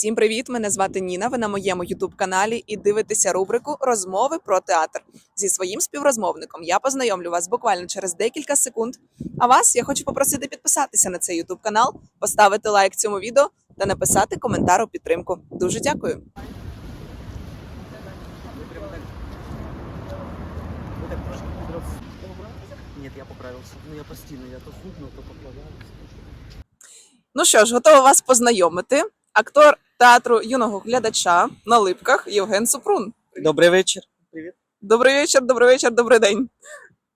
Всім привіт! Мене звати Ніна. Ви на моєму youtube каналі і дивитеся рубрику Розмови про театр зі своїм співрозмовником. Я познайомлю вас буквально через декілька секунд. А вас я хочу попросити підписатися на цей youtube канал, поставити лайк цьому відео та написати коментар у підтримку. Дуже дякую. Нет, я поправился. Ну я постійно, я то худну, то поправляюся. Ну що ж, готова вас познайомити. Актор театру юного глядача на липках Євген Супрун. Добрий вечір. Привіт. Добрий вечір, добрий вечір, добрий день.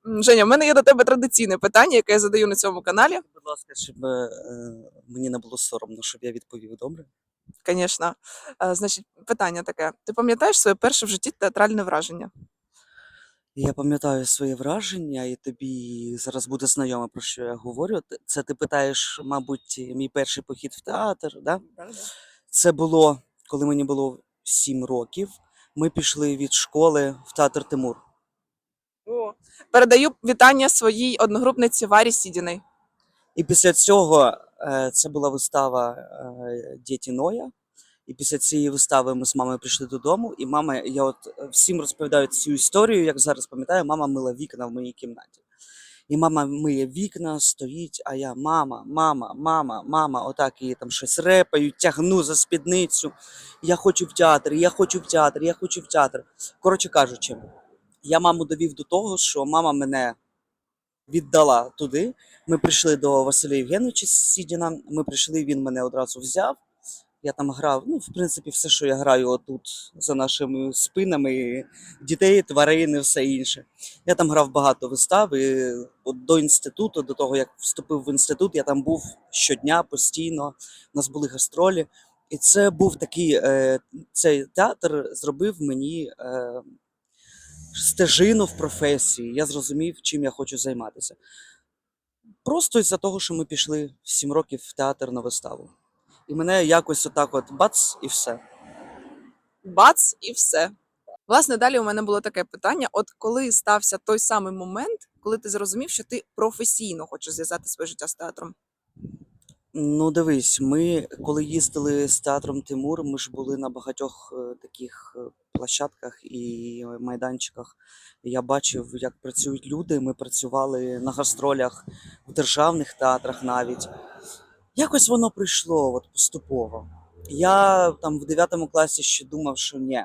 Женя, в мене є до тебе традиційне питання, яке я задаю на цьому каналі. Будь ласка, щоб е, мені не було соромно, щоб я відповів добре. Звісно. Е, Значить, питання таке: ти пам'ятаєш своє перше в житті театральне враження? Я пам'ятаю своє враження, і тобі зараз буде знайоме, про що я говорю. Це ти питаєш, мабуть, мій перший похід в театр, да? Це було, коли мені було 7 років. Ми пішли від школи в театр Тимур. О. Передаю вітання своїй одногрупниці Варі Сідіnej. І після цього е, це була вистава е, Діті Ноя. І після цієї вистави ми з мамою прийшли додому, і мама, я от е, всім розповідаю цю історію, як зараз пам'ятаю, мама мила вікна в моїй кімнаті. І мама миє вікна, стоїть, а я мама, мама, мама, мама, отак її там щось репаю, тягну за спідницю. Я хочу в театр, я хочу в театр, я хочу в театр. Коротше кажучи, я маму довів до того, що мама мене віддала туди. Ми прийшли до Василя Євгеновича Сідіна. Ми прийшли, він мене одразу взяв. Я там грав, ну, в принципі, все, що я граю отут за нашими спинами, дітей, тварин і все інше. Я там грав багато вистав. І от до інституту, до того, як вступив в інститут, я там був щодня постійно. У нас були гастролі. І це був такий, е, цей театр зробив мені е, стежину в професії. Я зрозумів, чим я хочу займатися. Просто із-за того, що ми пішли в 7 років в театр на виставу. І мене якось отак от бац, і все. Бац, і все. Власне, далі у мене було таке питання: от коли стався той самий момент, коли ти зрозумів, що ти професійно хочеш зв'язати своє життя з театром? Ну, дивись, ми коли їздили з театром Тимур, ми ж були на багатьох е, таких е, площадках і майданчиках. Я бачив, як працюють люди. Ми працювали на гастролях в державних театрах навіть. Якось воно прийшло от поступово. Я там в 9 класі ще думав, що ні.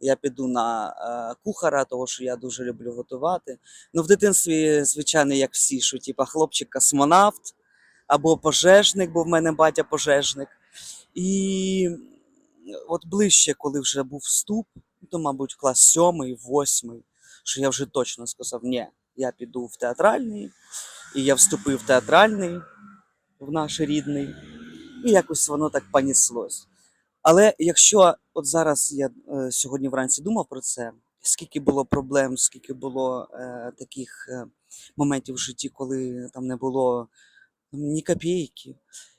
Я піду на е, кухара, того що я дуже люблю готувати. Ну, в дитинстві, звичайно, як всі, що типа хлопчик-космонавт або пожежник, бо в мене батя пожежник. І от ближче, коли вже був вступ, то, мабуть, клас сьомий, восьмий, що я вже точно сказав, ні, я піду в театральний, і я вступив в театральний, в наш рідний, і якось воно так поніслось. Але якщо от зараз я е, сьогодні вранці думав про це, скільки було проблем, скільки було е, таких е, моментів в житті, коли там не було ні копійки.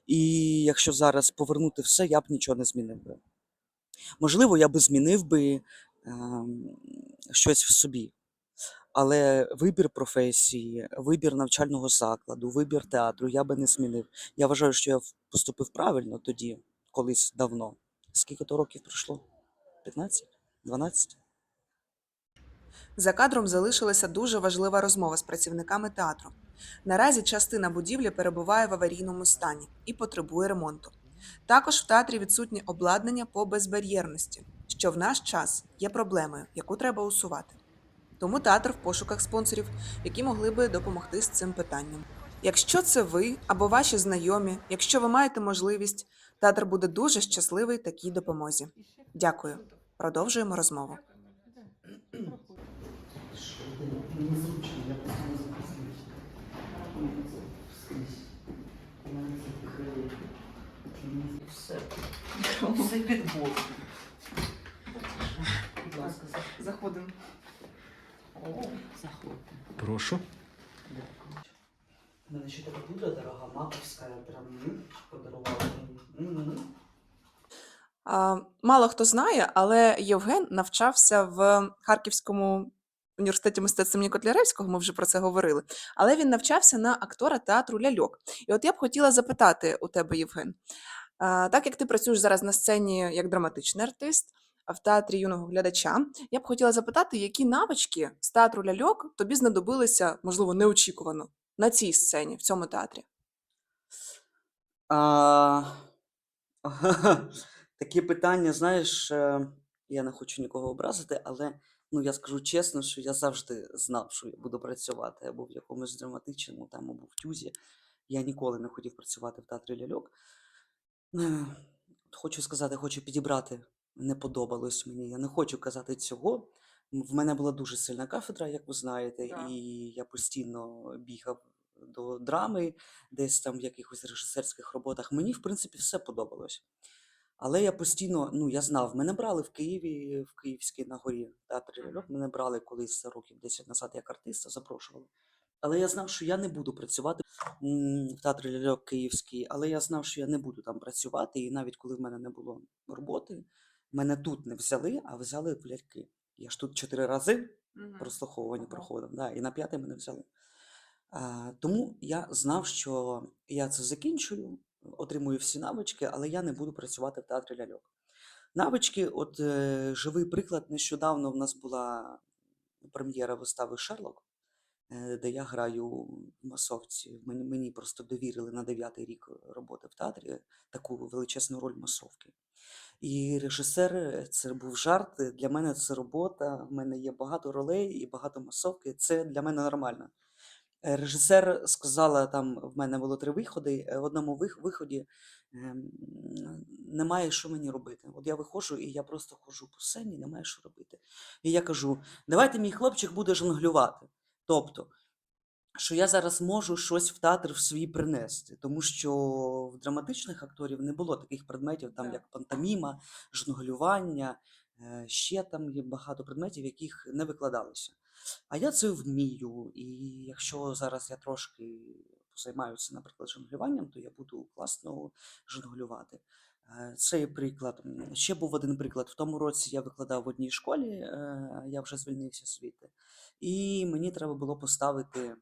І якщо зараз повернути все, я б нічого не змінив би. Можливо, я би змінив би ем, щось в собі. Але вибір професії, вибір навчального закладу, вибір театру я би не змінив. Я вважаю, що я поступив правильно тоді, колись давно. Скільки то років пройшло? 15? 12? За кадром залишилася дуже важлива розмова з працівниками театру. Наразі частина будівлі перебуває в аварійному стані і потребує ремонту. Також в театрі відсутнє обладнання по безбар'єрності, що в наш час є проблемою, яку треба усувати. Тому театр в пошуках спонсорів, які могли би допомогти з цим питанням. Якщо це ви або ваші знайомі, якщо ви маєте можливість, театр буде дуже щасливий такій допомозі. Дякую. Продовжуємо розмову. Все. Все підбор. Будь ласка, Заходимо. Заходьте. Прошу. У мене ще така дуже дорога маковська, прям подарувала мені. М. А, Мало хто знає, але Євген навчався в Харківському університеті мистецтв імені Котляревського, ми вже про це говорили. Але він навчався на актора театру ляльок. І от я б хотіла запитати у тебе, Євген, Так як ти працюєш зараз на сцені як драматичний артист, в театрі юного глядача, я б хотіла запитати, які навички з театру ляльок тобі знадобилися, можливо, неочікувано на цій сцені, в цьому театрі? А, такі питання, знаєш, е, я не хочу нікого образити, але ну, я скажу чесно, що я завжди знав, що я буду працювати або в якомусь драматичному там, або в тюзі. Я ніколи не хотів працювати в театрі ляльок. Е, Хочу сказати, хочу підібрати. Не подобалось мені. Я не хочу казати цього. В мене була дуже сильна кафедра, як ви знаєте, Так. і я постійно бігав до драми, десь там в якихось режисерських роботах. Мені, в принципі, все подобалось. Але я постійно, ну я знав, мене брали в Києві, в Київській на горі театрі ляльок. Мене брали колись років 10 назад як артиста, запрошували. Але я знав, що я не буду працювати в театрі ляльок Київський, але я знав, що я не буду там працювати. І навіть коли в мене не було роботи, мене тут не взяли, а взяли в ляльки. Я ж тут чотири рази прослуховування Ага. проходив, да, і на п'ятий мене взяли. А, тому я знав, що я це закінчую, отримую всі навички, але я не буду працювати в театрі ляльок. Навички, от е, живий приклад, нещодавно в нас була прем'єра вистави Шерлок, е, де я граю в масовці. Мені, мені просто довірили на дев'ятий рік роботи в театрі таку величезну роль масовки. І режисер, е, це був жарт. е, Для мене це робота. В мене є багато ролей і багато масовки. Це для мене нормально. Е, Режисер сказала, там в мене було три виходи. В одному виході ем, немає, що мені робити. От я виходжу, і я просто ходжу по сцені, немає що робити. І я кажу: давайте мій хлопчик буде жонглювати. Тобто, що я зараз можу щось в театр в свій принести, тому що в драматичних акторів не було таких предметів, там як пантоміма, жонглювання, е, ще там є багато предметів, яких не викладалося. А я це вмію, і якщо зараз я трошки займаюся, наприклад, жонглюванням, то я буду класно жонглювати. Е, Це є приклад. Ще був один приклад. В тому році я викладав в одній школі, е, я вже звільнився звідти, і мені треба було поставити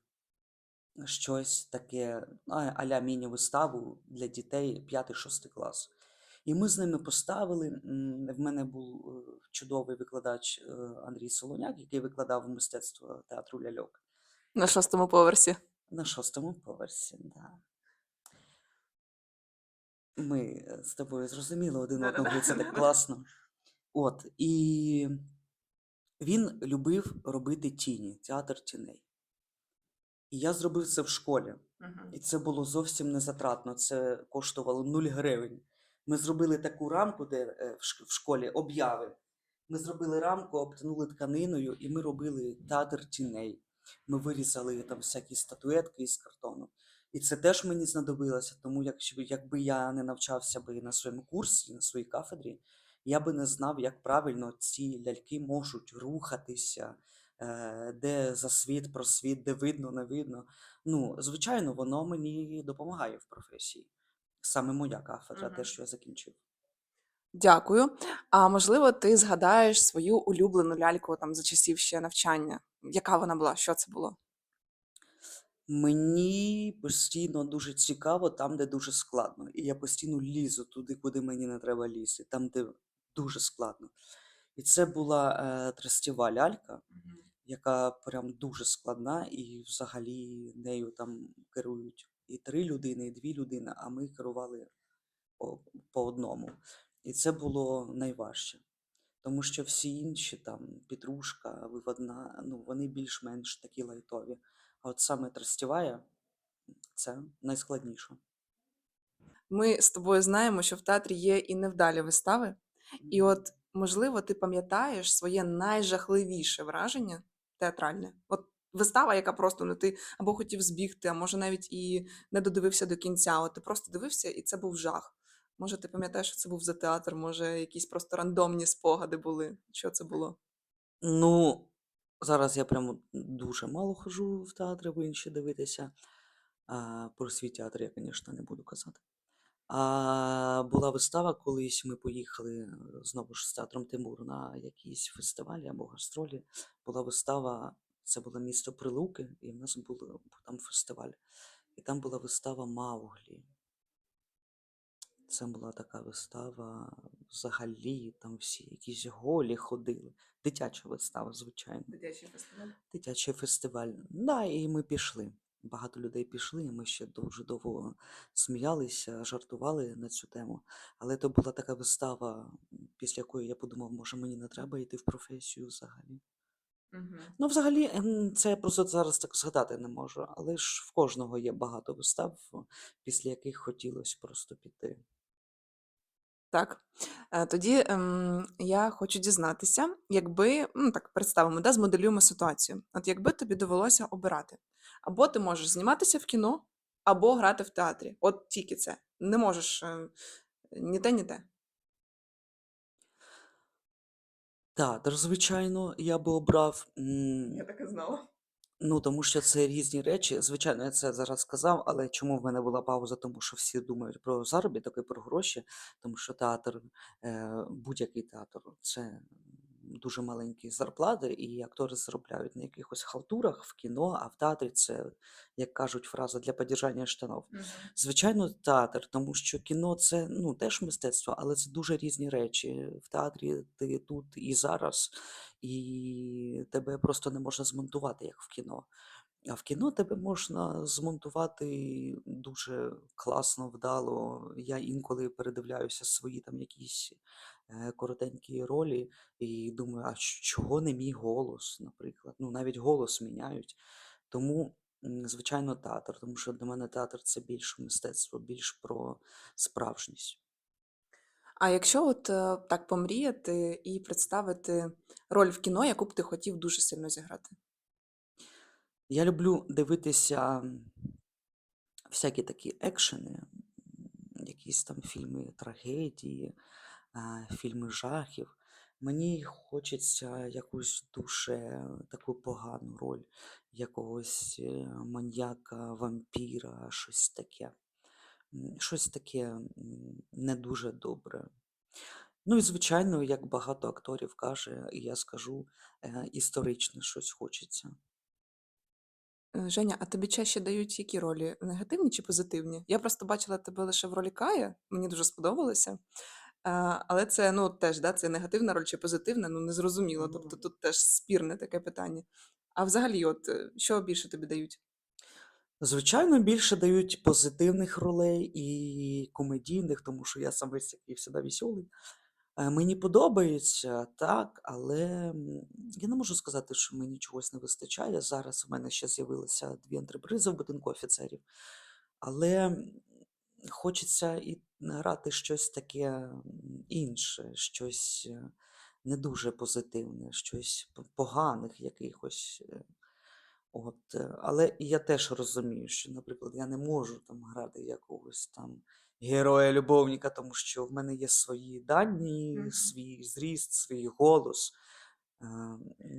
щось таке, а-ля міні-виставу для дітей 5-6 клас. І ми з ними поставили. В мене був е, чудовий викладач е, Андрій Солоняк, який викладав мистецтво театру ляльок На шостому поверсі. на шостому поверсі. Да. Ми е, з тобою зрозуміли один одного, це так класно. От, і він любив робити тіні, театр тіней. І я зробив це в школі. І це було зовсім не затратно. Це коштувало 0 гривень. Ми зробили таку рамку, де е, в шк- в школі обяви. Ми зробили рамку, обтянули тканиною, і ми робили театр тіней. Ми вирізали там всякі статуетки із картону. І це теж мені знадобилося, тому якщо, якби я не навчався би на своєму курсі, на своїй кафедрі, я би не знав, як правильно ці ляльки можуть рухатися, де засвіт, просвіт, де видно, не видно. Ну, звичайно, воно мені допомагає в професії. Саме моя кафедра, те, що я закінчив. Дякую. А можливо, ти згадаєш свою улюблену ляльку там за часів ще навчання? Яка вона була? Що це було? Мені постійно дуже цікаво там, де дуже складно. І я постійно лізу туди, куди мені не треба лізти, там, де дуже складно. І це була е, тростєва лялька, яка прям дуже складна, і взагалі нею там керують і три людини, і дві людини, а ми керували по, по одному. І це було найважче. Тому що всі інші, там, Петрушка, Виводна, ну, вони більш-менш такі лайтові. А от саме Тростєвая це найскладніше. Ми з тобою знаємо, що в театрі є і невдалі вистави. І от, можливо, ти пам'ятаєш своє найжахливіше враження театральне. От вистава, яка просто ну ти або хотів збігти, а може навіть і не додивився до кінця. От ти просто дивився, і це був жах. Може, ти пам'ятаєш, що це був за театр, може, якісь просто рандомні спогади були. Що це було? Ну, зараз я прямо дуже мало ходжу в театри в інші дивитися. А, про свій театр я, звісно, не буду казати. А була вистава, колись ми поїхали е, знову ж з театром Тимур на якісь фестивалі або гастролі. Була вистава, це було місто Прилуки, і в нас був, був там фестиваль. І там була вистава Мауглі. Це була така вистава, взагалі, там всі якісь голі ходили. Дитяча вистава, звичайно. Дитячий фестиваль. Дитячий фестиваль. Да, і ми пішли. Багато людей пішли, і ми ще дуже довго сміялися, жартували на цю тему. Але то була така вистава, після якої я подумав, може мені не треба йти в професію взагалі. Угу. Ну, взагалі, ем, це я просто зараз так згадати не можу, але ж в кожного є багато вистав, після яких хотілося просто піти. Так. Е, Тоді ем, я хочу дізнатися, якби, ну так, представимо, да, змоделюємо ситуацію. От якби тобі довелося обирати, або ти можеш зніматися в кіно, або грати в театрі. От тільки це. Не можеш е, ні те, ні те. Театр, звичайно, я би обрав. м, так і знала. Ну, тому що це різні речі. Звичайно, я це зараз сказав, але чому в мене була пауза? Тому що всі думають про заробіток і про гроші, тому що театр, е, будь-який театр, це дуже маленькі зарплати, і актори заробляють на якихось халтурах в кіно, а в театрі це, як кажуть, фраза для подержання штанов. Звичайно, театр, тому що кіно це ну, теж мистецтво, але це дуже різні речі. В театрі ти тут і зараз, і тебе просто не можна змонтувати, як в кіно. А в кіно тебе можна змонтувати дуже класно, вдало. Я інколи передивляюся свої там якісь е, коротенькі ролі і думаю, а чого не мій голос, наприклад. Ну, навіть голос міняють. Тому, звичайно, театр, тому що для мене театр це більше мистецтво, більш про справжність. А якщо от е, так помріяти і представити роль в кіно, яку б ти хотів дуже сильно зіграти? Я люблю дивитися всякі такі екшени, якісь там фільми трагедії, фільми жахів. Мені хочеться якусь дуже таку погану роль, якогось е, маньяка, вампіра, щось таке. Щось таке не дуже добре. Ну і звичайно, як багато акторів каже, і я скажу, е, історичне щось хочеться. Е, Женя, а тобі чаще дають які ролі? Негативні чи позитивні? Я просто бачила тебе лише в ролі Кая, мені дуже сподобалося. А, але це ну теж да, це негативна роль чи позитивна, ну незрозуміло. Тобто Ну, тут теж спірне таке питання. А взагалі, от е, що більше тобі дають? Звичайно, більше дають позитивних ролей і комедійних, тому що я сам весь такий завжди веселий. Е, Мені подобається, так, але я не можу сказати, що мені чогось не вистачає. Зараз у мене ще з'явилися дві антрепризи в будинку офіцерів, але хочеться і грати щось таке інше, щось е, не дуже позитивне, щось поганих якихось. е, От, е, але і я теж розумію, що, наприклад, я не можу там грати якогось там героя-любовника, тому що в мене є свої дані, Мгм. свій зріст, свій голос. е,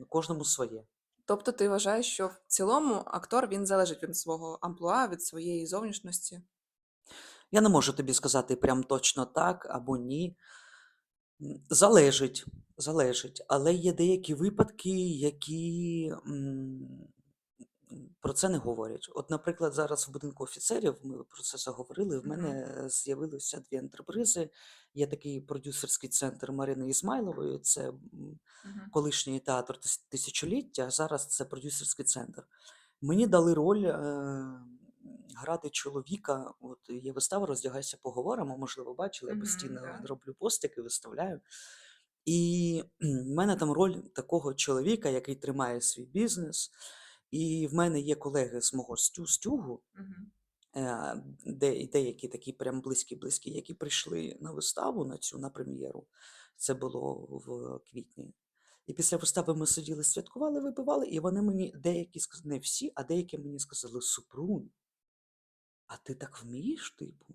Кожному своє. Тобто ти вважаєш, що в цілому актор він залежить від свого амплуа, від своєї зовнішності? Я не можу тобі сказати прям точно так або ні. Залежить, залежить. Але є деякі випадки, які про це не говорять. От, наприклад, зараз в будинку офіцерів ми про це заговорили. В мене е, з'явилися дві антрепризи. Є такий продюсерський центр Марини Ісмайлової. Це колишній театр тисячоліття, а зараз це продюсерський центр. Мені дали роль е, грати чоловіка. От є вистава Роздягайся, поговоримо. Можливо, бачили, я постійно да. роблю постики, виставляю. І в мене там роль такого чоловіка, який тримає свій бізнес. І в мене є колеги з мого стю, стюгу, е, де, деякі такі прям близькі-близькі, які прийшли на виставу на цю на прем'єру. Це було в квітні. І після вистави ми сиділи, святкували, випивали, і вони мені деякі сказали, не всі, а деякі мені сказали: Супрун, а ти так вмієш, типу?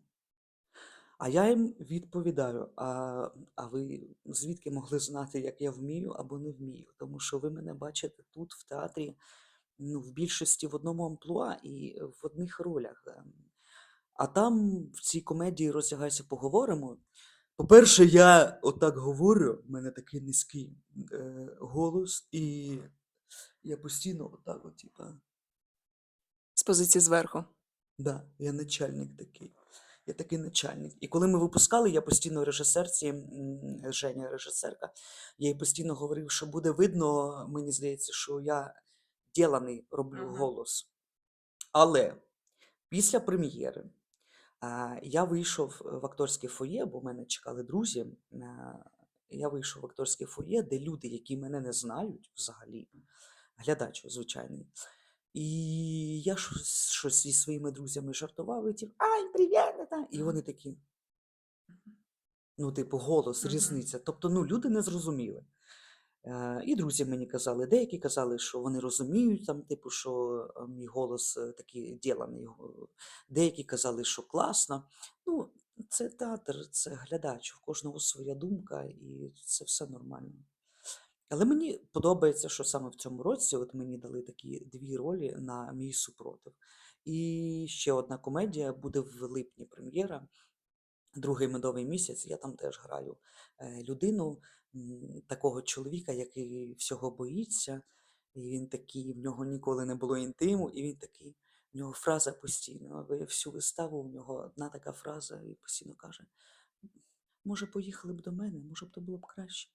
А я їм відповідаю: а, а ви звідки могли знати, як я вмію або не вмію? Тому що ви мене бачите тут, в театрі, ну, в більшості в одному амплуа і в одних ролях. ем. А там в цій комедії роздягайся, поговоримо. По-перше, я отак говорю, в мене такий низький е, голос, і я постійно отак, от, типа, З позиції зверху. да, я начальник такий. Я такий начальник. І коли ми випускали, я постійно режисерці, Женя, режисерка, я їй постійно говорив, що буде видно, мені здається, що я діланий роблю Мгм. голос. Але після прем'єри а, я вийшов в акторське фоє, бо мене чекали друзі. а, Я вийшов в акторське фоє, де люди, які мене не знають взагалі, глядач звичайний. І я щось, зі своїми друзями жартував, і типу, ай, привіт! І вони такі. Ну, типу, голос, різниця. Тобто, ну, люди не зрозуміли. Е, і друзі мені казали, деякі казали, що вони розуміють, там, типу, що е, мій голос е, такий ділений. Деякі казали, що класно. Ну, це театр, це глядач, в кожного своя думка, і це все нормально. Але мені подобається, що саме в цьому році от мені дали такі дві ролі на мій супротив. І ще одна комедія буде в липні прем'єра. Другий медовий місяць. Я там теж граю людину, такого чоловіка, який всього боїться. І він такий, в нього ніколи не було інтиму, і він такий, в нього фраза постійно. Всю виставу у нього одна така фраза, і постійно каже: може, поїхали б до мене, може б то було б краще.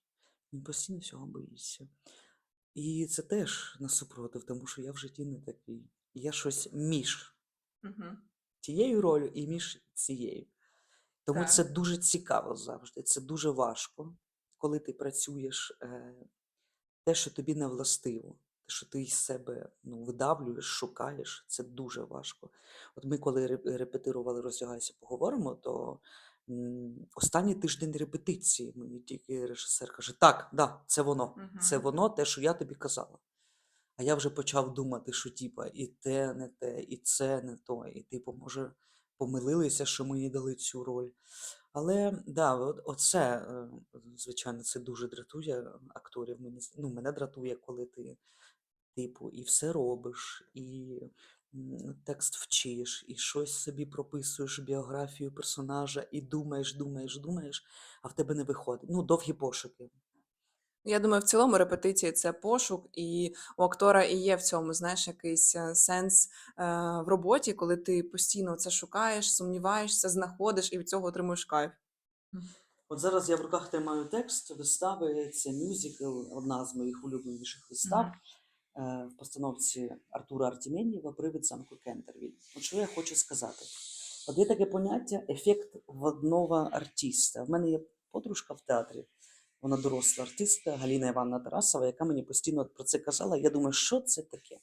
Він постійно всього боїться. І це теж на супротив, тому що я в житті не такий. Я щось між Мгм. тією ролью і між цією. Тому Так. це дуже цікаво завжди. Це дуже важко, коли ти працюєш е, те, що тобі не властиво, те, що ти із себе ну, видавлюєш, шукаєш, це дуже важко. От ми, коли репетирували роздягайся, поговоримо, то останній тиждень репетиції мені тільки режисер каже: так, да, це воно, це воно, те, що я тобі казала. А я вже почав думати, що типа і те не те, і це не то, і типу, може, помилилися, що мені дали цю роль. Але да, от, оце, е, звичайно, це дуже дратує акторів. Мені, з- ну, мене дратує, коли ти, типу, і все робиш, і текст вчиш, і щось собі прописуєш, біографію персонажа, і думаєш, думаєш, думаєш, а в тебе не виходить. Ну, довгі пошуки. Я думаю, в цілому репетиції це пошук, і у актора і є в цьому, знаєш, якийсь е, сенс е, в роботі, коли ти постійно це шукаєш, сумніваєшся, знаходиш і від цього отримуєш кайф. От зараз я в руках тримаю текст вистави. Це мюзикл, одна з моїх улюбленіших вистав е, в постановці Артура Артемєнєва Привид замку Кентервіль. От що я хочу сказати? От є таке поняття ефект водного артиста. В мене є подружка в театрі, вона доросла артистка Галіна Івановна Тарасова, яка мені постійно про це казала. Я думаю, що це таке?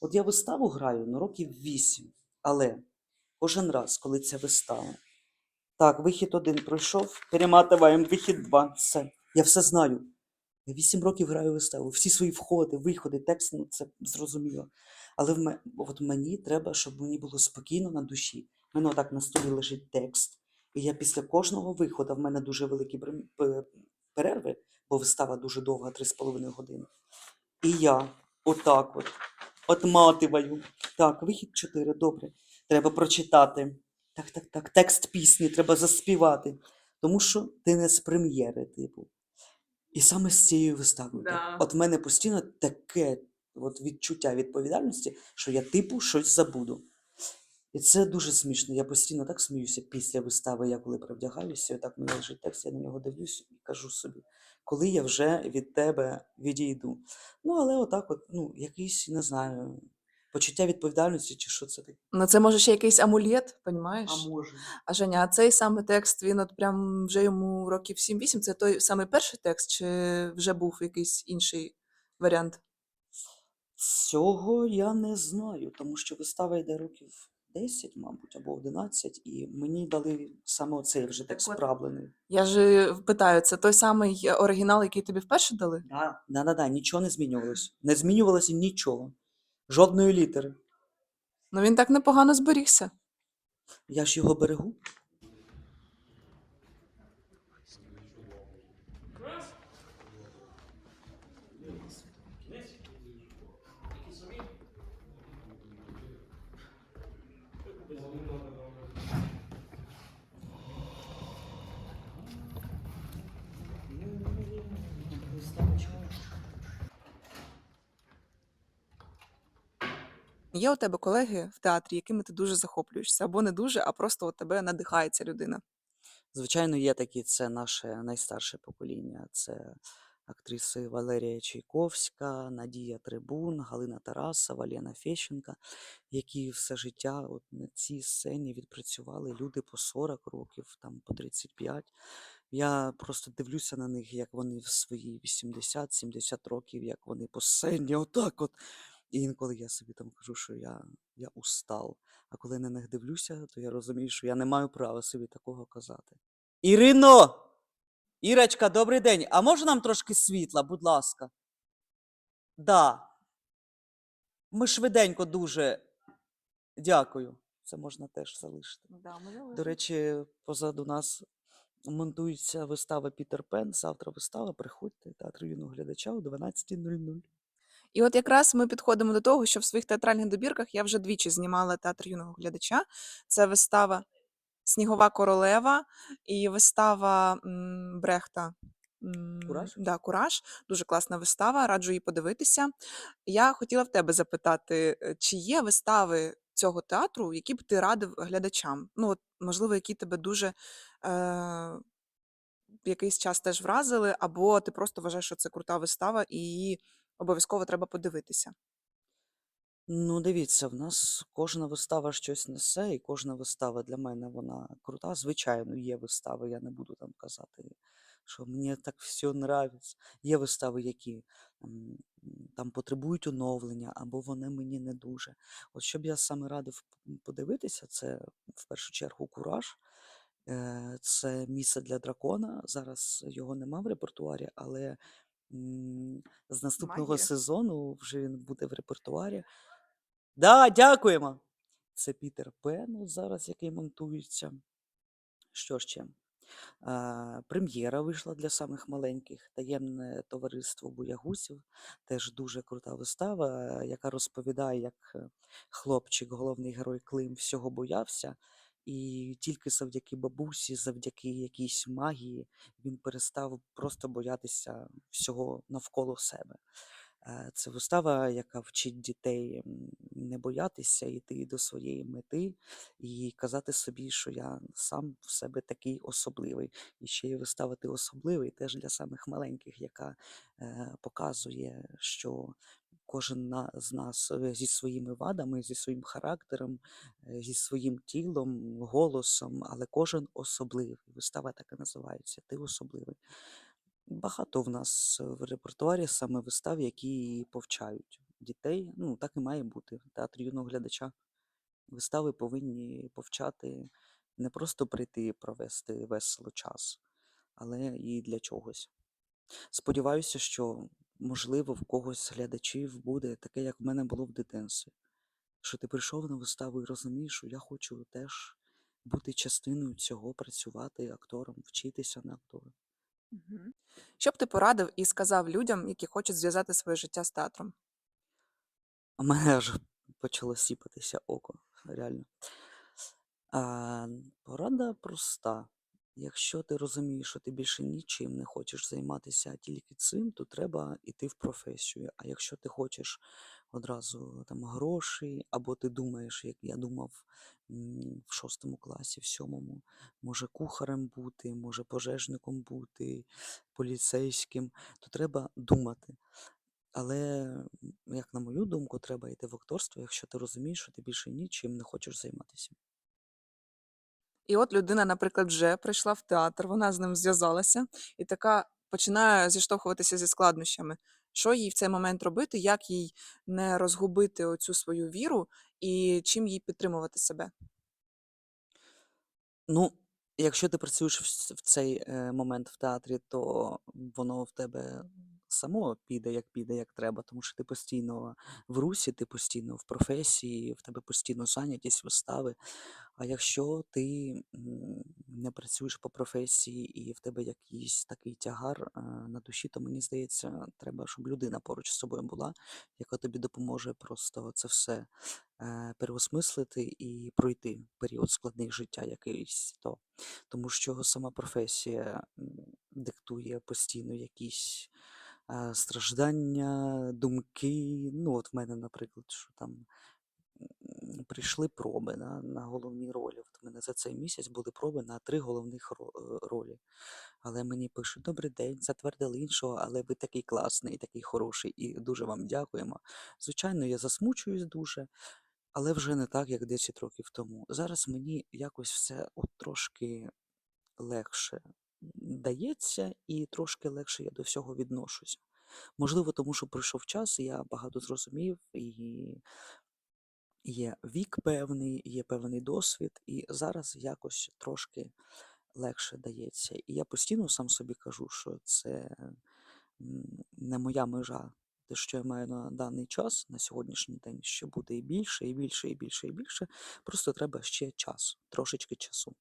От я виставу граю ну, років вісім, але кожен раз, коли ця вистава, так, вихід один пройшов, перематуємо, вихід два. Все. Я все знаю. Я вісім років граю виставу, всі свої входи, виходи, текст, ну це зрозуміло. Але в ме- от мені треба, щоб мені було спокійно на душі. У мене отак на столі лежить текст, і я після кожного виходу, в мене дуже пе- перерви, бо вистава дуже довга, 3,5 години. І я отак от отмативаю. Так, вихід 4, добре. Треба прочитати. Так, так, так. Текст пісні треба заспівати. Тому що ти не з прем'єри, типу. І саме з цією виставою. Да. От в мене постійно таке от відчуття відповідальності, що я типу щось забуду. І це дуже смішно. Я постійно так сміюся після вистави, я коли привдягаюся, і так мені лежить текст, я на нього дивлюсь і кажу собі, коли я вже від тебе відійду. Ну, але отак, от, ну, якийсь, не знаю, почуття відповідальності чи що це таке. Ну, це може ще якийсь амулет, А може. А Женя, а цей саме текст, він от прям вже йому років 7-8, це той самий перший текст, чи вже був якийсь інший варіант? Цього я не знаю, тому що вистава йде років 10, мабуть, або 11, і мені дали саме оцей вже текст от- справлений. Я ж питаю, це той самий оригінал, який тобі вперше дали? Да, да, да, да, нічого не змінювалося. Не змінювалося нічого. Жодної літери. Ну він так непогано зберігся. Я ж його берегу. Є у тебе колеги в театрі, якими ти дуже захоплюєшся, або не дуже, а просто от тебе надихає ця людина? Звичайно, є такі, це наше найстарше покоління. Це актриси Валерія Чайковська, Надія Трибун, Галина Тарасова, Лена Фещенка, які все життя от на цій сцені відпрацювали люди по 40 років, там по 35. Я просто дивлюся на них, як вони в свої 80-70 років, як вони по сцені, отак от. І інколи я собі там кажу, що я, я устал. А коли на них дивлюся, то я розумію, що я не маю права собі такого казати. Ірино! Ірочка, добрий день. А може нам трошки світла, будь ласка? Да. Ми швиденько дуже. Дякую. Це можна теж залишити. До речі, позаду нас монтується вистава Пітер Пен. Завтра вистава. Приходьте, театр юного глядача о 12.00. І от якраз ми підходимо до того, що в своїх театральних добірках я вже двічі знімала театр юного глядача. Це вистава Снігова королева і вистава Брехта. Кураж? Да, Кураж. Дуже класна вистава, раджу її подивитися. Я хотіла в тебе запитати, е, чи є вистави цього театру, які б ти радив глядачам? Ну, от, можливо, які тебе дуже е, якийсь час теж вразили, або ти просто вважаєш, що це крута вистава і її обов'язково треба подивитися. Ну, дивіться, в нас кожна вистава щось несе, і кожна вистава для мене вона крута. Звичайно, є вистави, я не буду там казати, що мені так все нравиться. Є вистави, які там потребують оновлення, або вони мені не дуже. От що б я саме радив подивитися, це в першу чергу кураж. Е, Це місце для дракона. Зараз його нема в репертуарі, але з наступного Магія. сезону вже він буде в репертуарі. Да, дякуємо. Це Пітер Пен, зараз, який монтується. Що ще? А, прем'єра вийшла для самих маленьких. Таємне товариство Боягусів. Теж дуже крута вистава, яка розповідає, як е, хлопчик, головний герой Клим, всього боявся. І тільки завдяки бабусі, завдяки якійсь магії, він перестав просто боятися всього навколо себе. Е, Це вистава, яка вчить дітей не боятися йти до своєї мети і казати собі, що я сам в себе такий особливий. І ще є вистава Ти особливий теж для самих маленьких, яка е, показує, що кожен з нас е, зі своїми вадами, зі своїм характером, е, зі своїм тілом, голосом, але кожен особливий. Вистава так і називається Ти особливий. Багато в нас е, в репертуарі саме вистав, які повчають дітей. Ну, так і має бути. Театр юного глядача. Вистави повинні повчати не просто прийти і провести весело час, але і для чогось. Сподіваюся, що, можливо, в когось з глядачів буде таке, як в мене було в дитинстві. Що ти прийшов на виставу і розумієш, що я хочу теж бути частиною цього, працювати актором, вчитися на актора. Мгм. Що б ти порадив і сказав людям, які хочуть зв'язати своє життя з театром? У мене аж почало сіпатися око, реально. А, порада проста. Якщо ти розумієш, що ти більше нічим не хочеш займатися, а тільки цим, то треба йти в професію. А якщо ти хочеш одразу там грошей, або ти думаєш, як я думав в шостому класі, в сьомому, може кухарем бути, може пожежником бути, поліцейським, то треба думати. Але, як на мою думку, треба йти в акторство, якщо ти розумієш, що ти більше нічим не хочеш займатися. І от людина, наприклад, вже прийшла в театр, вона з ним зв'язалася і така починає зіштовхуватися зі складнощами. Що їй в цей момент робити, як їй не розгубити оцю свою віру і чим їй підтримувати себе? Ну, якщо ти працюєш в цей е, момент в театрі, то воно в тебе само піде, як піде, як треба, тому що ти постійно в русі, ти постійно в професії, в тебе постійно зайнятість, вистави. А якщо ти не працюєш по професії і в тебе якийсь такий тягар е, на душі, то мені здається, треба, щоб людина поруч з собою була, яка тобі допоможе просто це все е, переосмислити і пройти період складний життя якийсь то. Тому що сама професія диктує постійно якісь страждання, думки. Ну, от в мене, наприклад, що там прийшли проби на, на головні ролі. От в мене за цей місяць були проби на три головних е, ролі. Але мені пишуть: Добрий день, затвердили іншого, але ви такий класний, такий хороший, і дуже вам дякуємо. Звичайно, я засмучуюсь дуже, але вже не так, як 10 років тому. Зараз мені якось все от трошки легше дається, і трошки легше я до всього відношуся. Можливо, тому що пройшов час, і я багато зрозумів, і є вік певний, є певний досвід, і зараз якось трошки легше дається. І я постійно сам собі кажу, що це не моя межа. Те, що я маю на даний час, на сьогоднішній день, ще буде і більше, і більше, і більше, і більше. Просто треба ще час, трошечки часу.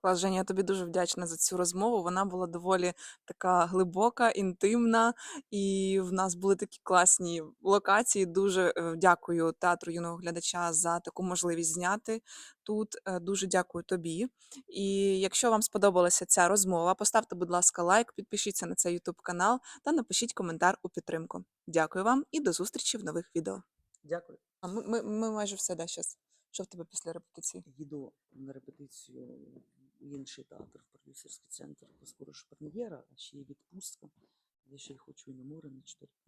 Клас, Женя, я тобі дуже вдячна за цю розмову. Вона була доволі така глибока, інтимна, і в нас були такі класні локації. Дуже е, дякую театру юного глядача за таку можливість зняти тут. Е, Дуже дякую тобі. І якщо вам сподобалася ця розмова, поставте, будь ласка, лайк, підпишіться на цей YouTube канал та напишіть коментар у підтримку. Дякую вам і до зустрічі в нових відео. Дякую. А ми, ми, ми майже все да, щас. Що в тебе після репетиції? Їду на репетицію інший театр, в продюсерський центр, скоро ж прем'єра, а ще є відпустка. Я ще й хочу і на море на 4 дні.